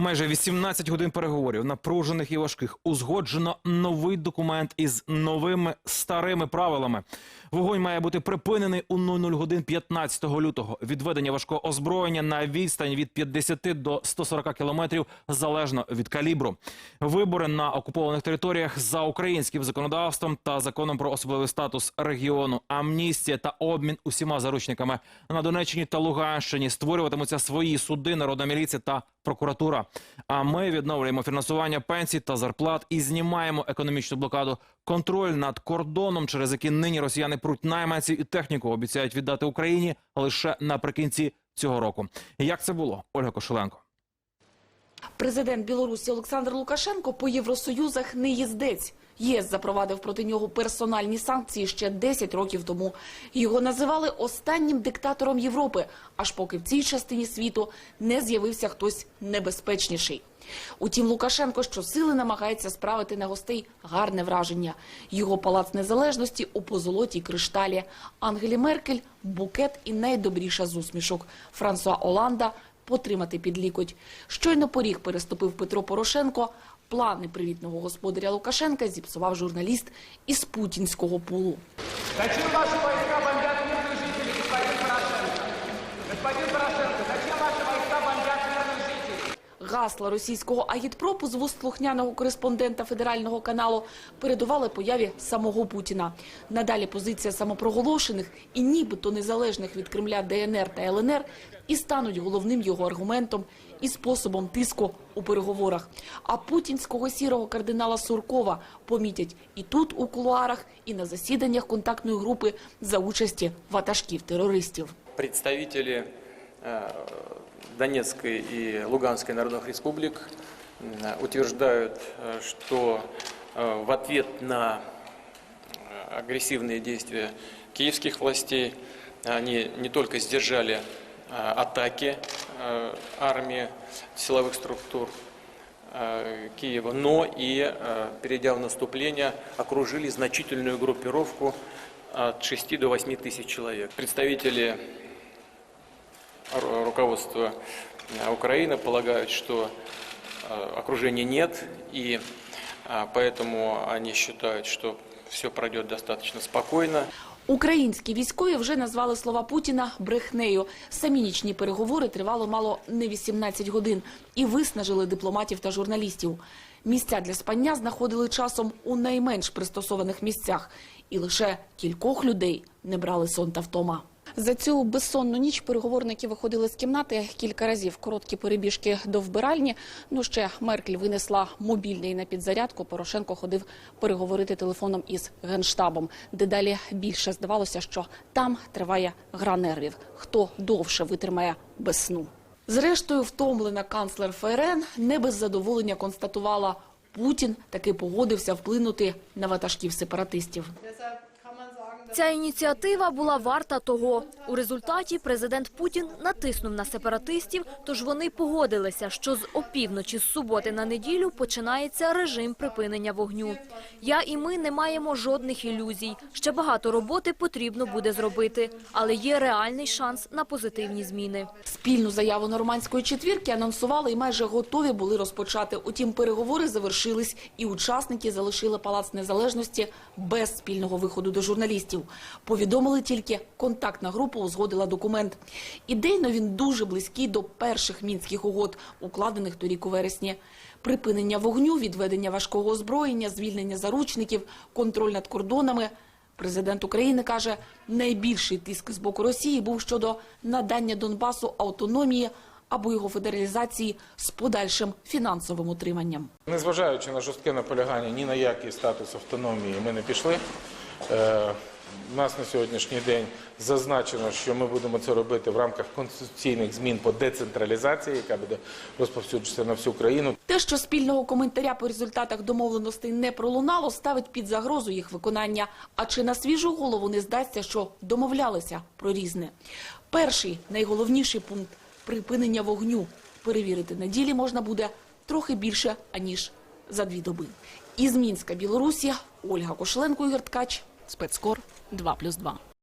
Майже 18 годин переговорів, напружених і важких, узгоджено новий документ із новими старими правилами. Вогонь має бути припинений у 00 годин 15 лютого. Відведення важкого озброєння на відстань від 50 до 140 кілометрів залежно від калібру. Вибори на окупованих територіях за українським законодавством та законом про особливий статус регіону. Амністія та обмін усіма заручниками на Донеччині та Луганщині створюватимуться свої суди, народна міліція та прокуратура. А ми відновлюємо фінансування пенсій та зарплат і знімаємо економічну блокаду. Контроль над кордоном, через який нині росіяни пруть найманців і техніку, обіцяють віддати Україні лише наприкінці цього року. Як це було, Ольга Кошеленко? Президент Білорусі Олександр Лукашенко по Євросоюзах не їздець. ЄС запровадив проти нього персональні санкції ще 10 років тому. Його називали останнім диктатором Європи, аж поки в цій частині світу не з'явився хтось небезпечніший. Утім, Лукашенко щосили намагається справити на гостей гарне враження. Його палац незалежності у позолотій кришталі. Ангелі Меркель – букет і найдобріша з усмішок. Франсуа Оланда – потримати під лікоть. Щойно поріг переступив Петро Порошенко. Плани привітного господаря Лукашенка зіпсував журналіст із путінського пулу. Зачем ваші війська бомбят мирних жителів, господин Порошенко? Господин Порошенко, Гасла російського агітпропу з вуст слухняного кореспондента федерального каналу передували появі самого Путіна. Надалі позиція самопроголошених і нібито незалежних від Кремля ДНР та ЛНР і стануть головним його аргументом і способом тиску у переговорах. А путінського сірого кардинала Суркова помітять і тут у кулуарах, і на засіданнях контактної групи за участі ватажків терористів. представители э, Донецкой и Луганской народных республик м, утверждают, э, что э, в ответ на э, агрессивные действия киевских властей они не только сдержали э, атаки э, армии силовых структур э, Киева, но и, э, перейдя в наступление, окружили значительную группировку от 6 до 8 тысяч человек. Представители ру- руководства э, Украины полагают, что э, окружения нет, и э, поэтому они считают, что все пройдет достаточно спокойно. Українські військові вже назвали слова Путіна брехнею. Самі нічні переговори тривали мало не 18 годин і виснажили дипломатів та журналістів. Місця для спання знаходили часом у найменш пристосованих місцях, і лише кількох людей не брали сон та втома. За цю безсонну ніч переговорники виходили з кімнати кілька разів. Короткі перебіжки до вбиральні. Ну ще Меркель винесла мобільний на підзарядку. Порошенко ходив переговорити телефоном із генштабом. Дедалі більше здавалося, що там триває гра нервів. Хто довше витримає без сну. Зрештою, втомлена канцлер ФРН не без задоволення констатувала, Путін таки погодився вплинути на ватажків сепаратистів. Ця ініціатива була варта того. У результаті президент Путін натиснув на сепаратистів, тож вони погодилися, що з опівночі з суботи на неділю починається режим припинення вогню. Я і ми не маємо жодних ілюзій. Ще багато роботи потрібно буде зробити, але є реальний шанс на позитивні зміни. Спільну заяву нормандської четвірки анонсували і майже готові були розпочати. Утім, переговори завершились, і учасники залишили палац незалежності без спільного виходу до журналістів. Повідомили тільки контактна група узгодила документ. Ідейно він дуже близький до перших мінських угод, укладених торік у вересні. Припинення вогню, відведення важкого озброєння, звільнення заручників, контроль над кордонами. Президент України каже, найбільший тиск з боку Росії був щодо надання Донбасу автономії або його федералізації з подальшим фінансовим утриманням. Незважаючи на жорстке наполягання ні на який статус автономії, ми не пішли. У нас на сьогоднішній день зазначено, що ми будемо це робити в рамках конституційних змін по децентралізації, яка буде розповсюджуватися на всю країну. Те, що спільного коментаря по результатах домовленостей не пролунало, ставить під загрозу їх виконання. А чи на свіжу голову не здасться, що домовлялися про різне? Перший найголовніший пункт припинення вогню. Перевірити на ділі можна буде трохи більше аніж за дві доби. Із Мінська, Білорусі, Ольга Кошленко, Ігор спецкор 2+,2.